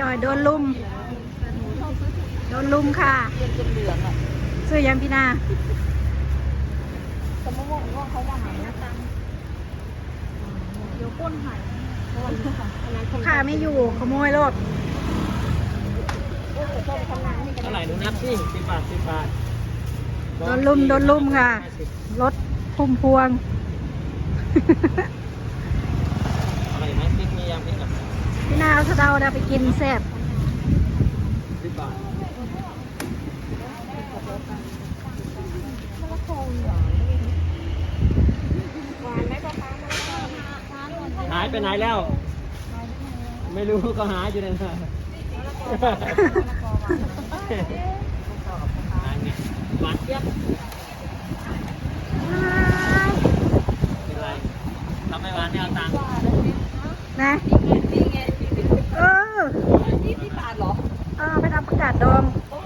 จอยโดนลุม โดนลุมค่ะเย็นจนเหลืองอะซื้อยังพี่นาแต่มะม่วงม่วงเขาว่าหายนะตังเดี๋ยวก้นหายลูกค้าไม่อยู่ขโมยรถเท่าไหร่หนูนับสิสิบบาทสิบบาท โดนลุมโดนลุมค่ะ รถพุ่มพวงอะไรไหมพริกมียังพริกกับ พี่นาเอาสะเดาดาไปกินแซ่บสิบบาทหายไปไหนแล้ว ไม่รู้ก็หาอยู่นั่นน่ะหายไงหวานเจี๊ยบเป็นไรทำไม่หวานไม่เอาตังค์นะ นี่ไง เออ ยี่สิบบาทเหรอ เอ อไปทำประกาศดองโอ้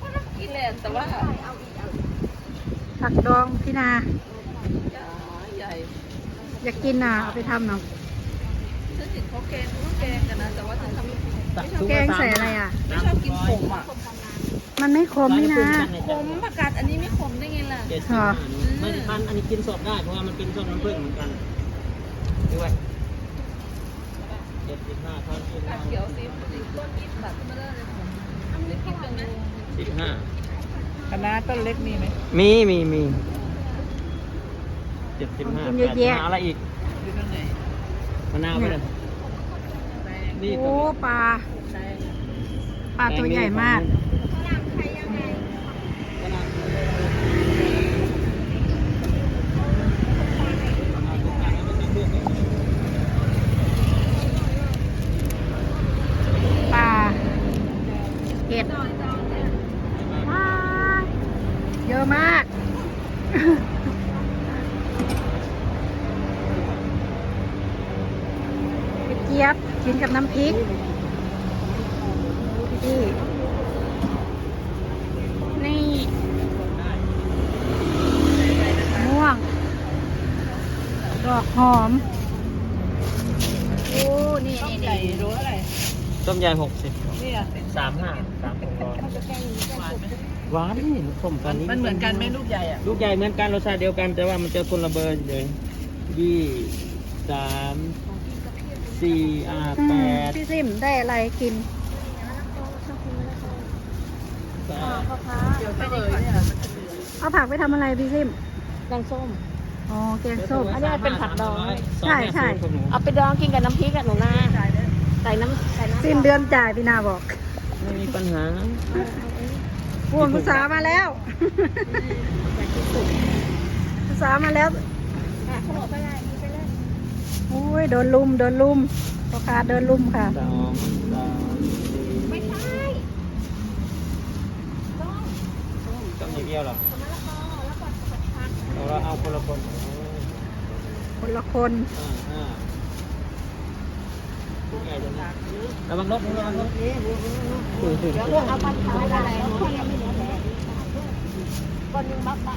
ก็น่ากินแหละแต่ว่าผักดองพี่นาใหญ่อยากกินน่ะเอาไปทำหน่อยฉันเห็นเขาแกงเขาแกงกันนะแต่ว่าฉันทำไม่เป็นแกงใส่อะไรอะไม่ชอบกินขมอะมันไม่ขมนี่นะขมผักกาดอันนี้ไม่ขมได้ไงล่ะเจ็ดสิบห้าไม่ได้พันอันนี้กินสดได้เพราะว่ามันเป็นส้มน้ำผึ้งเหมือนกันด้วยเจ็ดสิบห้าพันกินผักเขียวสีสีต้นยี่สิบบาทก็ไม่ได้เลยผมได้กินตรงนั้น สิบห้าคณะต้นเล็กมีไหมมีมีมีเจ็ดสิบห้ากินเยอะแยะอะไรอีกอยู่ตรงไหนมะนาวไปเลยนี่โอ้ปลาปลาตัวใหญ่มาก ปลาเห็ดว้ายเยอะมาก กระ เจี๊ยบกินกับน้ำพริกนี่นี่ม่วง ดอกหอมโอ้นี่ต้มนี่ใหญ่รู้อะไรต้มใหญ่หกสิบนี่อะสามห้าสามหกร้อยหวานนี่ส้มตอนนี้มันเหมือนกันไหมลูกใหญ่อะลูกใหญ่เหมือนกันรสชาติเดียวกันแต่ว่ามันจะคนละเบอร์เลยยี่สาม สี่อ่าอืแปมดพี่ซิมได้อะไรกินแปดเดี๋ยวเฉลยเนี่ยเอาผักไปทำอะไรพี่ซิมแกงส้ม อ๋อแกงส้ม อันนี้มันเป็นผักดอง ใช่ใช่เอาไปดองกินกับน้ำพริกอะหนูนาใส่น้ำใส่น้ำสิ้นเดือนจ่ายพี่นาบอกไม่มีปัญหา พวงภาษามาแล้วภาษามาแล้วเขาบอกไปได้มีไปเลย โอ้ยโดนลุมโดนลุมพ่อค้าเดินลุมค่ะสองสามสี่ไม่ใช่ต้องต้องอย่างเดียวเหรอมะละกอแล้วก็ผัดผักเราเอาคนละคนคนละคนอ่าอ่าลูกใหญ่ตรงนี้ระวังรถระวังรถเดี๋ยวเอาปันขายอะไรหนูยังไม่เหลือแผลคนหนึ่งบักไป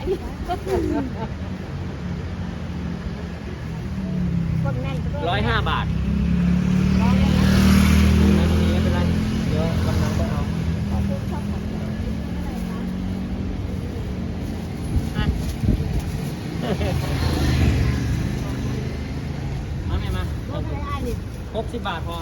ร้อยห้าบาทไม่เป็นไรเดี๋วกำลังก็เอาเอาไหมมาหกสิบบาทพอ